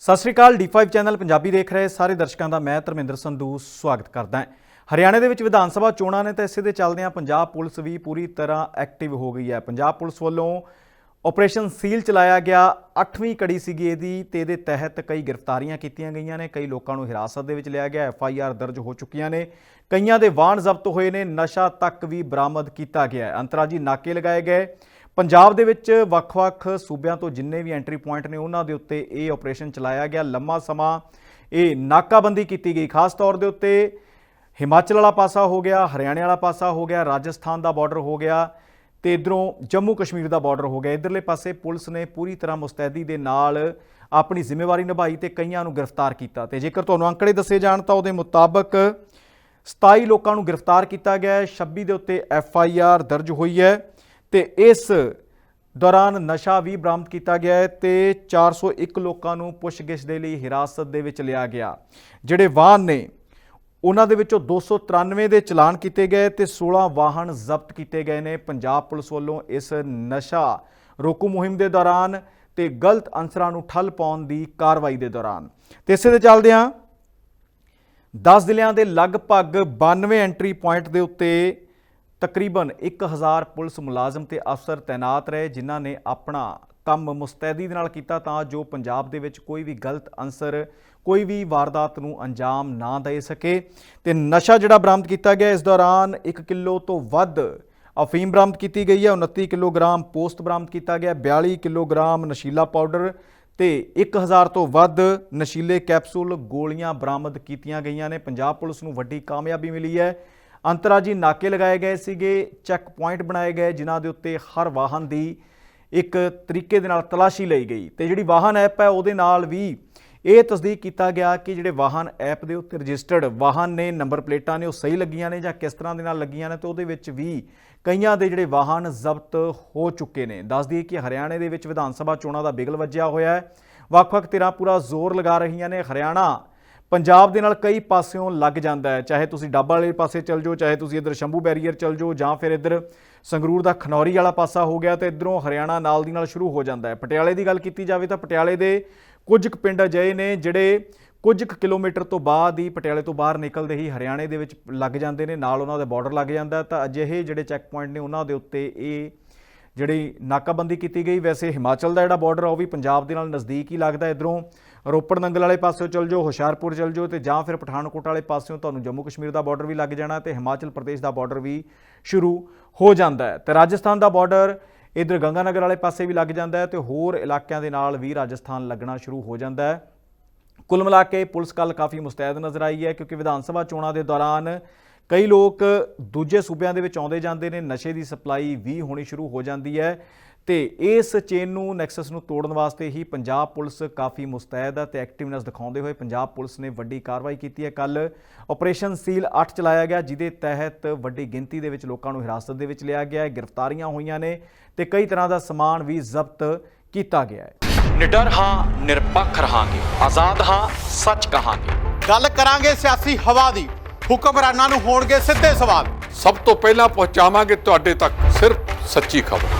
ਸਤਿ ਸ਼੍ਰੀ ਅਕਾਲ D5 channel Punjabi ਦੇਖ ਰਹੇ ਸਾਰੇ ਦਰਸ਼ਕਾਂ ਦਾ ਮੈਂ ਧਰਮਿੰਦਰ ਸੰਧੂ ਸਵਾਗਤ ਕਰਦਾ ਹਾਂ। ਹਰਿਆਣੇ ਦੇ ਵਿੱਚ ਵਿਧਾਨ ਸਭਾ ਚੋਣਾਂ ਨੇ ਤਾਂ ਇਸੇ ਦੇ ਚੱਲਦਿਆਂ ਪੰਜਾਬ ਪੁਲਿਸ ਵੀ ਪੂਰੀ ਤਰ੍ਹਾਂ ਐਕਟਿਵ ਹੋ ਗਈ ਹੈ। ਪੰਜਾਬ ਪੁਲਿਸ ਵੱਲੋਂ ਆਪਰੇਸ਼ਨ ਸੀਲ ਚਲਾਇਆ ਗਿਆ। 8ਵੀਂ ਕੜੀ ਸੀਗੀ ਇਹਦੀ ਤੇ ਇਹਦੇ ਤਹਿਤ ਕਈ ਗ੍ਰਿਫਤਾਰੀਆਂ ਕੀਤੀਆਂ ਗਈਆਂ ਨੇ। ਕਈ ਲੋਕਾਂ ਨੂੰ ਹਿਰਾਸਤ ਦੇ ਵਿੱਚ ਲਿਆ ਗਿਆ। ਐਫ ਆਈ ਆਰ ਦਰਜ ਹੋ ਚੁੱਕੀਆਂ ਨੇ। ਕਈਆਂ ਦੇ ਵਾਹਨ ਜ਼ਬਤ ਹੋਏ ਨੇ। ਨਸ਼ਾ ਤੱਕ ਵੀ ਬਰਾਮਦ ਕੀਤਾ ਗਿਆ ਹੈ। ਅੰਤਰਾਜੀ ਨਾਕੇ ਲਗਾਏ ਗਏ। ਪੰਜਾਬ ਦੇ ਵਿੱਚ ਵੱਖ-ਵੱਖ ਸੂਬਿਆਂ ਤੋਂ ਜਿੰਨੇ ਵੀ ਐਂਟਰੀ ਪੁਆਇੰਟ ਨੇ, ਉਹਨਾਂ ਦੇ ਉੱਤੇ ਇਹ ਆਪਰੇਸ਼ਨ ਚਲਾਇਆ ਗਿਆ। ਲੰਮਾ ਸਮਾਂ ਇਹ ਨਾਕਾਬੰਦੀ ਕੀਤੀ ਗਈ। ਖਾਸ ਤੌਰ ਦੇ ਉੱਤੇ ਹਿਮਾਚਲ ਵਾਲਾ ਪਾਸਾ ਹੋ ਗਿਆ, ਹਰਿਆਣੇ ਵਾਲਾ ਪਾਸਾ ਹੋ ਗਿਆ, ਰਾਜਸਥਾਨ ਦਾ ਬਾਰਡਰ ਹੋ ਗਿਆ ਤੇ ਇਧਰੋਂ ਜੰਮੂ ਕਸ਼ਮੀਰ ਦਾ ਬਾਰਡਰ ਹੋ ਗਿਆ। ਇਧਰਲੇ ਪਾਸੇ ਪੁਲਿਸ ਨੇ ਪੂਰੀ ਤਰ੍ਹਾਂ ਮੁਸਤੈਦੀ ਦੇ ਨਾਲ ਆਪਣੀ ਜ਼ਿੰਮੇਵਾਰੀ ਨਿਭਾਈ ਤੇ ਕਈਆਂ ਨੂੰ ਗ੍ਰਿਫਤਾਰ ਕੀਤਾ ਤੇ ਜੇਕਰ ਤੁਹਾਨੂੰ ਅੰਕੜੇ ਦੱਸੇ ਜਾਣ ਤਾਂ ਉਹਦੇ ਮੁਤਾਬਕ 27 ਲੋਕਾਂ ਨੂੰ ਗ੍ਰਿਫਤਾਰ ਕੀਤਾ ਗਿਆ ਹੈ। 26 ਦੇ ਉੱਤੇ ਐਫ ਆਈ ਆਰ ਦਰਜ ਹੋਈ ਹੈ। ਤੇ ਇਸ ਦੌਰਾਨ ਨਸ਼ਾ ਵੀ ਬਰਾਮਦ ਕੀਤਾ ਗਿਆ ਹੈ ਤੇ 401 ਲੋਕਾਂ ਨੂੰ ਪੁੱਛਗਿੱਛ ਦੇ ਲਈ ਹਿਰਾਸਤ ਦੇ ਵਿੱਚ ਲਿਆ ਗਿਆ। ਜਿਹੜੇ ਵਾਹਨ ਨੇ, ਉਹਨਾਂ ਦੇ ਵਿੱਚੋਂ 293 ਦੇ ਚਲਾਨ ਕੀਤੇ ਗਏ ਤੇ 16 ਵਾਹਨ ਜ਼ਬਤ ਕੀਤੇ ਗਏ ਨੇ। ਪੰਜਾਬ ਪੁਲਿਸ ਵੱਲੋਂ ਇਸ ਨਸ਼ਾ ਰੋਕੂ ਮੁਹਿੰਮ ਦੇ ਦੌਰਾਨ ਤੇ ਗਲਤ ਅਨਸਰਾਂ ਨੂੰ ਠੱਲ ਪਾਉਣ ਦੀ ਕਾਰਵਾਈ ਦੇ ਦੌਰਾਨ। ਤੇ ਇਸੇ ਦੇ ਚੱਲਦਿਆਂ 10 ਜ਼ਿਲ੍ਹਿਆਂ ਦੇ ਲਗਭਗ 92 ਐਂਟਰੀ ਪੁਆਇੰਟ ਦੇ ਉੱਤੇ ਤਕਰੀਬਨ 1000 ਪੁਲਿਸ ਮੁਲਾਜ਼ਮ ਤੇ ਅਫਸਰ ਤਾਇਨਾਤ ਰਹੇ, ਜਿਨ੍ਹਾਂ ਨੇ ਆਪਣਾ ਕੰਮ ਮੁਸਤੈਦੀ ਦੇ ਨਾਲ ਕੀਤਾ ਤਾਂ ਜੋ ਪੰਜਾਬ ਦੇ ਵਿੱਚ ਕੋਈ ਵੀ ਗਲਤ ਅਨਸਰ, ਕੋਈ ਵੀ ਵਾਰਦਾਤ ਨੂੰ ਅੰਜਾਮ ਨਾ ਦੇ ਸਕੇ। ਤੇ ਨਸ਼ਾ ਜਿਹੜਾ ਬਰਾਮਦ ਕੀਤਾ ਗਿਆ, ਇਸ ਦੌਰਾਨ 1 ਕਿਲੋ ਤੋਂ ਵੱਧ ਅਫੀਮ ਬਰਾਮਦ ਕੀਤੀ ਗਈ ਹੈ 29 ਕਿਲੋਗ੍ਰਾਮ ਪੋਸਟ ਬਰਾਮਦ ਕੀਤਾ ਗਿਆ 42 ਕਿਲੋਗ੍ਰਾਮ ਨਸ਼ੀਲਾ ਪਾਊਡਰ ਤੇ 1000 ਤੋਂ ਵੱਧ ਨਸ਼ੀਲੇ ਕੈਪਸੂਲ ਗੋਲੀਆਂ ਬਰਾਮਦ ਕੀਤੀਆਂ ਗਈਆਂ ਨੇ। ਪੰਜਾਬ ਪੁਲਿਸ ਨੂੰ ਵੱਡੀ ਕਾਮਯਾਬੀ ਮਿਲੀ ਹੈ। ਅੰਤਰਾਜੀ ਨਾਕੇ ਲਗਾਏ ਗਏ ਸੀਗੇ ਚੈੱਕ ਪੁਆਇੰਟ ਬਣਾਏ ਗਏ, ਜਿਨ੍ਹਾਂ ਦੇ ਉੱਤੇ ਹਰ ਵਾਹਨ ਦੀ ਇੱਕ ਤਰੀਕੇ ਦੇ ਨਾਲ ਤਲਾਸ਼ੀ ਲਈ ਗਈ। ਤੇ ਜਿਹੜੀ ਵਾਹਨ ਐਪ ਹੈ, ਉਹਦੇ ਨਾਲ ਵੀ ਇਹ ਤਸਦੀਕ ਕੀਤਾ ਗਿਆ ਕਿ ਜਿਹੜੇ ਵਾਹਨ ਐਪ ਦੇ ਉੱਤੇ ਰਜਿਸਟਰਡ ਵਾਹਨ ਨੇ, ਨੰਬਰ ਪਲੇਟਾਂ ਨੇ, ਉਹ ਸਹੀ ਲੱਗੀਆਂ ਨੇ ਜਾਂ ਕਿਸ ਤਰ੍ਹਾਂ ਦੇ ਨਾਲ ਲੱਗੀਆਂ ਨੇ, ਤੇ ਉਹਦੇ ਵਿੱਚ ਵੀ ਕਈਆਂ ਦੇ ਜਿਹੜੇ ਵਾਹਨ ਜ਼ਬਤ ਹੋ ਚੁੱਕੇ ਨੇ। ਦੱਸ ਦਈਏ ਕਿ ਹਰਿਆਣੇ ਦੇ ਵਿੱਚ ਵਿਧਾਨ ਸਭਾ ਚੋਣਾਂ ਦਾ ਬਿਗਲ ਵੱਜਿਆ ਹੋਇਆ ਹੈ। ਵੱਖ-ਵੱਖ ਧਿਰਾਂ ਪੂਰਾ ਜ਼ੋਰ ਲਗਾ ਰਹੀਆਂ ਨੇ। ਹਰਿਆਣਾ ਪੰਜਾਬ ਦੇ ਨਾਲ ਕਈ ਪਾਸਿਓਂ ਲੱਗ ਜਾਂਦਾ ਹੈ। ਚਾਹੇ ਤੁਸੀਂ ਡੱਬਾ ਵਾਲੇ ਪਾਸੇ ਚੱਲ ਜਾਓ, ਚਾਹੇ ਤੁਸੀਂ ਇੱਧਰ ਸ਼ੰਭੂ ਬੈਰੀਅਰ ਚੱਲ ਜਾਓ ਜਾਂ ਫਿਰ ਇੱਧਰ ਸੰਗਰੂਰ ਦਾ ਖਨੌਰੀ ਵਾਲਾ ਪਾਸਾ ਹੋ ਗਿਆ, ਤੇ ਇੱਧਰੋਂ ਹਰਿਆਣਾ ਨਾਲ ਦੀ ਨਾਲ ਸ਼ੁਰੂ ਹੋ ਜਾਂਦਾ ਹੈ। ਪਟਿਆਲੇ ਦੀ ਗੱਲ ਕੀਤੀ ਜਾਵੇ ਤਾਂ ਪਟਿਆਲੇ ਦੇ ਕੁਝ ਕੁ ਪਿੰਡ ਅਜਿਹੇ ਨੇ ਜਿਹੜੇ ਕੁਝ ਕੁ ਕਿਲੋਮੀਟਰ ਤੋਂ ਬਾਅਦ ਹੀ ਪਟਿਆਲੇ ਤੋਂ ਬਾਹਰ ਨਿਕਲਦੇ ਹੀ ਹਰਿਆਣੇ ਦੇ ਵਿੱਚ ਲੱਗ ਜਾਂਦੇ ਨੇ, ਨਾਲ ਉਹਨਾਂ ਦਾ ਬਾਰਡਰ ਲੱਗ ਜਾਂਦਾ ਤਾਂ ਅਜਿਹੇ ਜਿਹੜੇ ਚੈੱਕ ਪੁਆਇੰਟ ਨੇ ਉਹਨਾਂ ਦੇ ਉੱਤੇ ਇਹ ਜਿਹੜੀ ਨਾਕਾਬੰਦੀ ਕੀਤੀ ਗਈ। ਵੈਸੇ ਹਿਮਾਚਲ ਦਾ ਜਿਹੜਾ ਬਾਰਡਰ ਆ, ਉਹ ਵੀ ਪੰਜਾਬ ਦੇ ਨਾਲ ਨਜ਼ਦੀਕ ਹੀ ਲੱਗਦਾ ਇਧਰੋਂ ਰੋਪੜ ਨੰਗਲ ਵਾਲੇ ਪਾਸਿਓਂ ਚੱਲ ਜਾਓ, ਹੁਸ਼ਿਆਰਪੁਰ ਚੱਲ ਜਾਓ ਤੇ ਜਾਂ ਫਿਰ ਪਠਾਨਕੋਟ ਵਾਲੇ ਪਾਸਿਓਂ ਤੁਹਾਨੂੰ ਜੰਮੂ ਕਸ਼ਮੀਰ ਦਾ ਬਾਰਡਰ ਵੀ ਲੱਗ ਜਾਣਾ ਤੇ ਹਿਮਾਚਲ ਪ੍ਰਦੇਸ਼ ਦਾ ਬਾਰਡਰ ਵੀ ਸ਼ੁਰੂ ਹੋ ਜਾਂਦਾ ਹੈ। ਤੇ ਰਾਜਸਥਾਨ ਦਾ ਬਾਰਡਰ ਇਧਰ ਗੰਗਾਨਗਰ ਵਾਲੇ ਪਾਸੇ ਵੀ ਲੱਗ ਜਾਂਦਾ ਹੈ ਤੇ ਹੋਰ ਇਲਾਕਿਆਂ ਦੇ ਨਾਲ ਵੀ ਰਾਜਸਥਾਨ ਲੱਗਣਾ ਸ਼ੁਰੂ ਹੋ ਜਾਂਦਾ ਹੈ। ਕੁੱਲ ਮਿਲਾ ਕੇ ਪੁਲਿਸ ਕੱਲ ਕਾਫੀ ਮੁਸਤੈਦ ਨਜ਼ਰ ਆਈ ਹੈ ਕਿਉਂਕਿ ਵਿਧਾਨ ਸਭਾ ਚੋਣਾਂ ਦੇ ਦੌਰਾਨ ਕਈ ਲੋਕ ਦੂਜੇ ਸੂਬਿਆਂ ਦੇ ਵਿੱਚ ਆਉਂਦੇ ਜਾਂਦੇ ਨੇ, ਨਸ਼ੇ ਦੀ ਸਪਲਾਈ ਵੀ ਹੋਣੀ ਸ਼ੁਰੂ ਹੋ ਜਾਂਦੀ ਹੈ। ਤੇ ਇਸ ਚੇਨ ਨੂੰ ਨੈਕਸਸ ਨੂੰ ਤੋੜਨ ਵਾਸਤੇ ਹੀ ਪੰਜਾਬ ਪੁਲਿਸ ਕਾਫੀ ਮੁਸਤੈਦ ਹੈ ਤੇ ਐਕਟਿਵਨੈਸ ਦਿਖਾਉਂਦੇ ਹੋਏ ਪੰਜਾਬ ਪੁਲਿਸ ਨੇ ਵੱਡੀ ਕਾਰਵਾਈ ਕੀਤੀ ਹੈ। ਕੱਲ ਆਪਰੇਸ਼ਨ ਸੀਲ 8 ਚਲਾਇਆ ਗਿਆ ਜਿਹਦੇ ਤਹਿਤ ਵੱਡੀ ਗਿਣਤੀ ਦੇ ਵਿੱਚ ਲੋਕਾਂ ਨੂੰ ਹਿਰਾਸਤ ਦੇ ਵਿੱਚ ਲਿਆ ਗਿਆ ਹੈ। ਗ੍ਰਿਫਤਾਰੀਆਂ ਹੋਈਆਂ ਨੇ ਤੇ ਕਈ ਤਰ੍ਹਾਂ ਦਾ ਸਮਾਨ ਵੀ ਜ਼ਬਤ ਕੀਤਾ ਗਿਆ ਹੈ। ਨਿਡਰ ਹਾਂ ਨਿਰਪੱਖ ਰਹਾਂਗੇ। ਆਜ਼ਾਦ ਹਾਂ ਸੱਚ ਕਹਾਂਗੇ। ਗੱਲ ਕਰਾਂਗੇ ਸਿਆਸੀ ਹਵਾ ਦੀ। ਹੁਕਮਰਾਨਾਂ ਨੂੰ ਹੋਣਗੇ ਸਿੱਧੇ ਸਵਾਲ। ਸਭ ਤੋਂ ਪਹਿਲਾਂ ਪਹੁੰਚਾਵਾਂਗੇ ਤੁਹਾਡੇ ਤੱਕ ਸਿਰਫ ਸੱਚੀ ਖਬਰ।